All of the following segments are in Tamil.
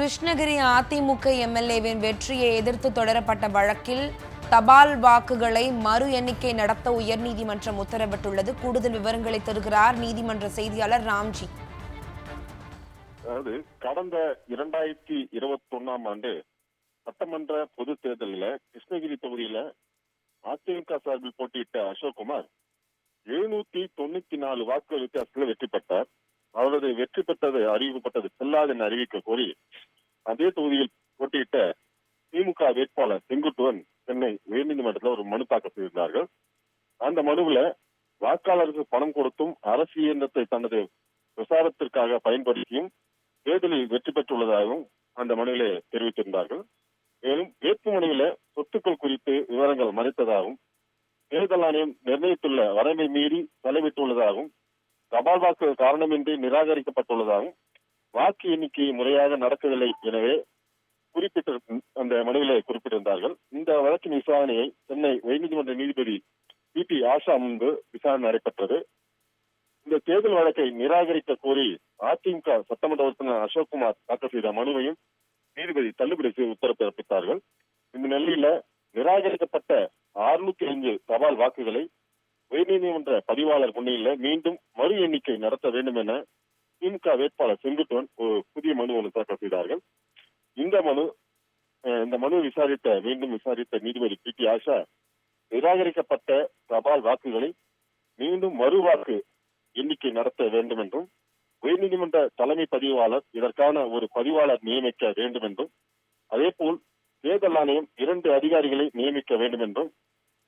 கிருஷ்ணகிரி அதிமுக எம்எல்ஏவின் வெற்றியை எதிர்த்து தொடரப்பட்ட வழக்கில் தபால் வாக்குகளை மறு எண்ணிக்கை நடத்த உயர்நீதிமன்றம் உத்தரவிட்டுள்ளது. கூடுதல் விவரங்களை தருகிறார் நீதிமன்ற செய்தியாளர் ராம்ஜி. அதாவது கடந்த இரண்டாயிரத்தி இருபத்தி ஒன்னாம் ஆண்டு சட்டமன்ற பொது தேர்தலில் கிருஷ்ணகிரி தொகுதியில அதிமுக சார்பில் போட்டியிட்ட அசோக்குமார் எழுநூத்தி தொண்ணூத்தி நாலு வாக்குகள் வித்தியாசத்தில் வெற்றி பெற்றார். அவரது வெற்றி பெற்றது அறிவிக்கப்பட்டது செல்லாது என அறிவிக்க கோரி அதே தொகுதியில் போட்டியிட்ட திமுக வேட்பாளர் செங்குட்டுவன் சென்னை உயர்நீதிமன்றத்தில் ஒரு மனு தாக்கல் செய்திருந்தார்கள். அந்த மனுவில் வாக்காளருக்கு பணம் கொடுத்தும் அரசு இயந்திரத்தை தனது பிரசாரத்திற்காக பயன்படுத்தியும் தேர்தலில் வெற்றி பெற்றுள்ளதாகவும் அந்த மனுவிலே தெரிவித்திருந்தார்கள். மேலும் வேட்புமனுவில சொத்துக்கள் குறித்து விவரங்கள் மறைத்ததாகவும் தேர்தல் ஆணையம் நிர்ணயித்துள்ள வரம்பை மீறி செலவிட்டுள்ளதாகவும் தபால் வாக்கு காரணமின்றி நிராகரிக்கப்பட்டுள்ளதாகவும் வாக்கு எண்ணிக்கை முறையாக நடக்கவில்லை. எனவே குறிப்பிட்ட அந்த மனுவிலே குறிப்பிட்டிருந்தார்கள். இந்த வழக்கின் விசாரணையை சென்னை உயர்நீதிமன்ற நீதிபதி பி பி ஆஷா முன்பு விசாரணை நடைபெற்றது. இந்த தேர்தல் வழக்கை நிராகரிக்க கோரி அதிமுக சட்டமன்ற உறுப்பினர் அசோக்குமார் தாக்கல் செய்த மனுவையும் நீதிபதி தள்ளுபடி செய்து உத்தரவு பிறப்பித்தார்கள் இந்த நிலையில நிராகரிக்கப்பட்ட அறுநூத்தி ஐந்து தபால் வாக்குகளை உயர்நீதிமன்ற பதிவாளர் முன்னிலையில் மீண்டும் மறு எண்ணிக்கை நடத்த வேண்டும் என திமுக வேட்பாளர் செங்குட்டுவன் ஒரு புதிய மனு ஒன்று தாக்கல் செய்தார்கள். இந்த மனு இந்த மனு விசாரித்த மீண்டும் விசாரித்த நீதிபதி பி. டி. ஆஷா நிராகரிக்கப்பட்ட தபால் வாக்குகளை மீண்டும் மறுவாக்கு எண்ணிக்கை நடத்த வேண்டும் என்றும் உயர்நீதிமன்ற தலைமை பதிவாளர் இதற்கான ஒரு பதிவாளர் நியமிக்க வேண்டும் என்றும் அதேபோல் தேர்தல் ஆணையம் இரண்டு அதிகாரிகளை நியமிக்க வேண்டும் என்றும்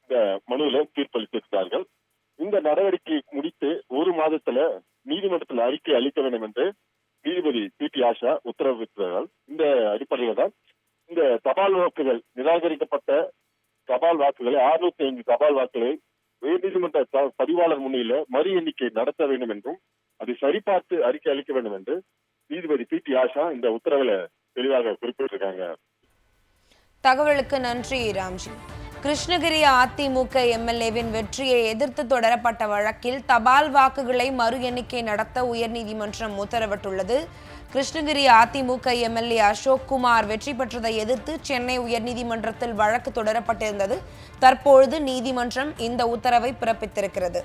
இந்த மனுவில தீர்ப்பளித்திருக்கிறார்கள். இந்த நடவடிக்கை முடித்து ஒரு மாதத்துல நீதிமன்றத்தில் அறிக்கை அளிக்க வேண்டும் என்று நீதிபதி பி. டி ஆஷா உத்தரவிட்டார்கள் இந்த அடிப்படையில் தான் இந்த தபால் வாக்குகள் நிராகரிக்கப்பட்ட தபால் வாக்குகளை அறுநூத்தி ஐந்து தபால் வாக்குகளை உயர்நீதிமன்ற பதிவாளர் முன்னில மறு எண்ணிக்கை நடத்த வேண்டும் என்றும் அதை சரிபார்த்து அறிக்கை அளிக்க வேண்டும் என்று நீதிபதி பி. டி ஆஷா இந்த உத்தரவுல தெளிவாக குறிப்பிட்டிருக்காங்க. தகவலுக்கு நன்றி ராம்ஜி. கிருஷ்ணகிரி அதிமுக எம்எல்ஏவின் வெற்றியை எதிர்த்து தொடரப்பட்ட வழக்கில் தபால் வாக்குகளை மறு எண்ணிக்கை நடத்த உயர்நீதிமன்றம் உத்தரவிட்டுள்ளது. கிருஷ்ணகிரி அதிமுக எம்எல்ஏ அசோக் குமார் வெற்றி பெற்றதை எதிர்த்து சென்னை உயர்நீதிமன்றத்தில் வழக்கு தொடரப்பட்டிருந்தது. தற்பொழுது நீதிமன்றம் இந்த உத்தரவை பிறப்பித்திருக்கிறது.